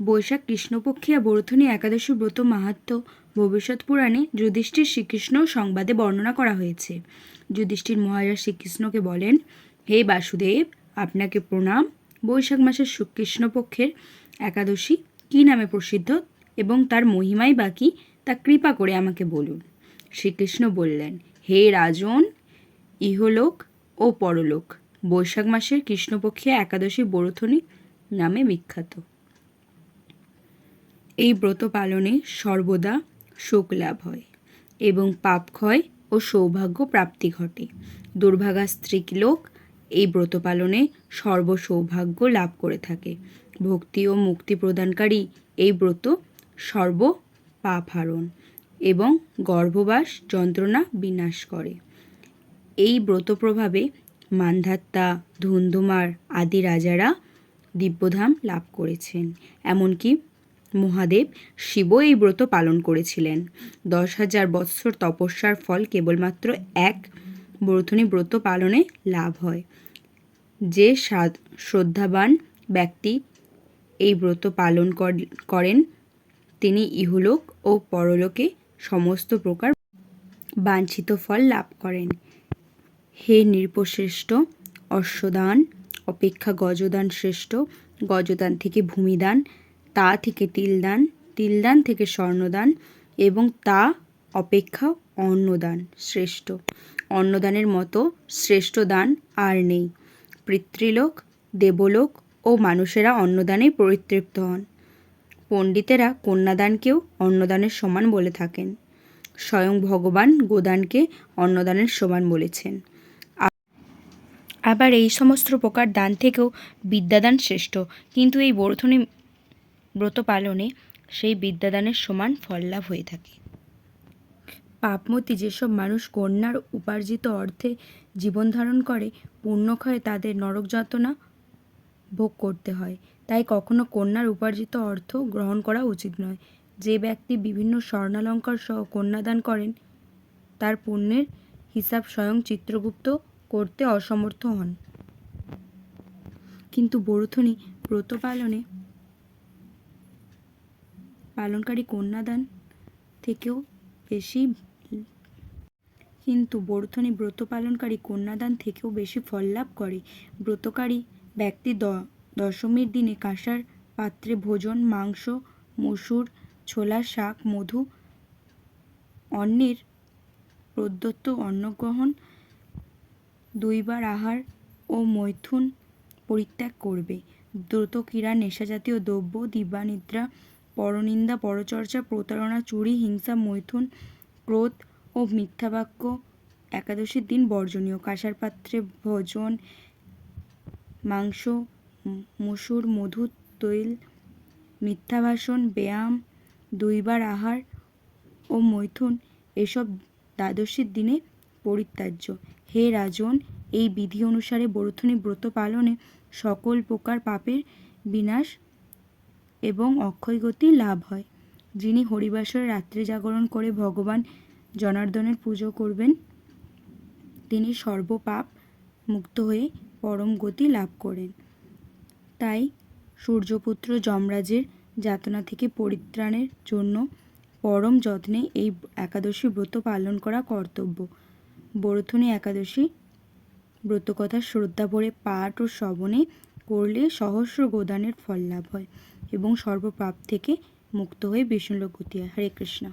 বৈশাখ কৃষ্ণপক্ষিয়া বরথনী একাদশী ব্রত মাহাত্ম্য ভবিষ্যৎ পুরাণে যুধিষ্ঠির শ্রীকৃষ্ণ সংবাদে বর্ণনা করা হয়েছে। যুধিষ্ঠির মহারাজ শ্রীকৃষ্ণকে বলেন, হে বাসুদেব, আপনাকে প্রণাম। বৈশাখ মাসের কৃষ্ণপক্ষের একাদশী কী নামে প্রসিদ্ধ এবং তার মহিমাই বাকি তা কৃপা করে আমাকে বলুন। শ্রীকৃষ্ণ বললেন, হে রাজন, ইহলোক ও পরলোক, বৈশাখ মাসের কৃষ্ণপক্ষে একাদশী বরথনী নামে বিখ্যাত। এই ব্রত পালনে সর্বদা শোক লাভ হয় এবং পাপ ক্ষয় ও সৌভাগ্য প্রাপ্তি ঘটে। দুর্ভাগা স্ত্রী লোক এই ব্রত পালনে সর্ব সৌভাগ্য লাভ করে থাকে। ভক্তি ও মুক্তি প্রদানকারী এই ব্রত সর্ব পাপ হারণ এবং গর্ভবাস যন্ত্রণা বিনাশ করে। এই ব্রত প্রভাবে মান্ধাত্তা, ধুন্ধুমার আদি রাজারা দিব্যধাম লাভ করেছেন। এমনকি মহাদেব শিব এই ব্রত পালন করেছিলেন। দশ হাজার বৎসর তপস্যার ফল কেবলমাত্র এক ব্রতনী ব্রত পালনে লাভ হয়। যে শ্রদ্ধাবান ব্যক্তি এই ব্রত পালন কর- করেন, তিনি ইহলোক ও পরলোকে সমস্ত প্রকার বাঞ্ছিত ফল লাভ করেন। হে নৃপশ্রেষ্ঠ, অশ্বদান, অপেক্ষা গজদান শ্রেষ্ঠ গজদান থেকে ভূমিদান তা থেকে তিলদান তিলদান থেকে স্বর্ণদান এবং তা অপেক্ষা অন্নদান শ্রেষ্ঠ। অন্নদানের মতো শ্রেষ্ঠ দান আর নেই। পিতৃলোক, দেবলোক ও মানুষেরা অন্নদানে পরিতৃপ্ত হন। পণ্ডিতেরা কন্যাদানকেও অন্নদানের সমান বলে থাকেন। স্বয়ং ভগবান গোদানকে অন্নদানের সমান বলেছেন। আবার এই সমস্ত প্রকার দান থেকেও বিদ্যাদান শ্রেষ্ঠ। কিন্তু এই বর্ধনী ব্রত পালনে সেই বিদ্যাদানের সমান ফল লাভ হয়ে থাকে। পাপমতি যেসব মানুষ কন্যার উপার্জিত অর্থে জীবন ধারণ করে পুণ্যক্ষয়ে তাদের নরক যাতনা ভোগ করতে হয়। তাই কখনো কন্যার উপার্জিত অর্থ গ্রহণ করা উচিত নয়। যে ব্যক্তি বিভিন্ন স্বর্ণালঙ্কার সহ কন্যাদান করেন, তার পুণ্যের হিসাব স্বয়ং চিত্রগুপ্ত করতে অসমর্থ হন। কিন্তু বরথনী ব্রত পালনে পালনকারী কন্যাদান থেকেও বেশি, কিন্তু বর্ধনী ব্রত পালনকারী কন্যাদান থেকেও বেশি ফল লাভ করে। ব্রতকারী ব্যক্তি দ- দশমীর দিনে কাঁসার পাত্রে ভোজন, মাংস, মসুর ছোলা শাক, মধু অন্যের প্রদত্ত অন্নগ্রহণ, দুইবার আহার ও মৈথুন পরিত্যাগ করবে। দ্রুত ক্রীড়া নেশাজাতীয় দ্রব্য, দিবানিদ্রা পরনিন্দা, পরচর্চা, প্রতারণা, চুরি, হিংসা, মৈথুন, ক্রোধ ও মিথ্যা বাক্য একাদশীর দিন বর্জনীয়। কাঁসার পাত্রে ভোজন, মাংস, মসুর, মধু, তৈল মিথ্যা ভাষণ ব্যায়াম, দুইবার আহার ও মৈথুন এসব দ্বাদশীর দিনে পরিত্যাজ্য। হে রাজন, এই বিধি অনুসারে বরথনী ব্রত পালনে সকল প্রকার পাপের বিনাশ এবং অক্ষয় গতি লাভ হয়। যিনি হরিবাসরে রাত্রি জাগরণ করে ভগবান জনার্দনের পুজো করবেন, তিনি সর্বপাপ মুক্ত হয়ে পরম গতি লাভ করেন। তাই সূর্যপুত্র যমরাজের যাতনা থেকে পরিত্রাণের জন্য পরম যত্নে এই একাদশী ব্রত পালন করা কর্তব্য। বরথনী একাদশী ব্রতকথা শ্রদ্ধা ভরে পাঠ ও শ্রবণে করলে সহস্র গোদানের ফল লাভ হয়। এবং সর্বপাপ থেকে মুক্ত হয়ে বিষ্ণুলোক গতি হয়। হরে কৃষ্ণ।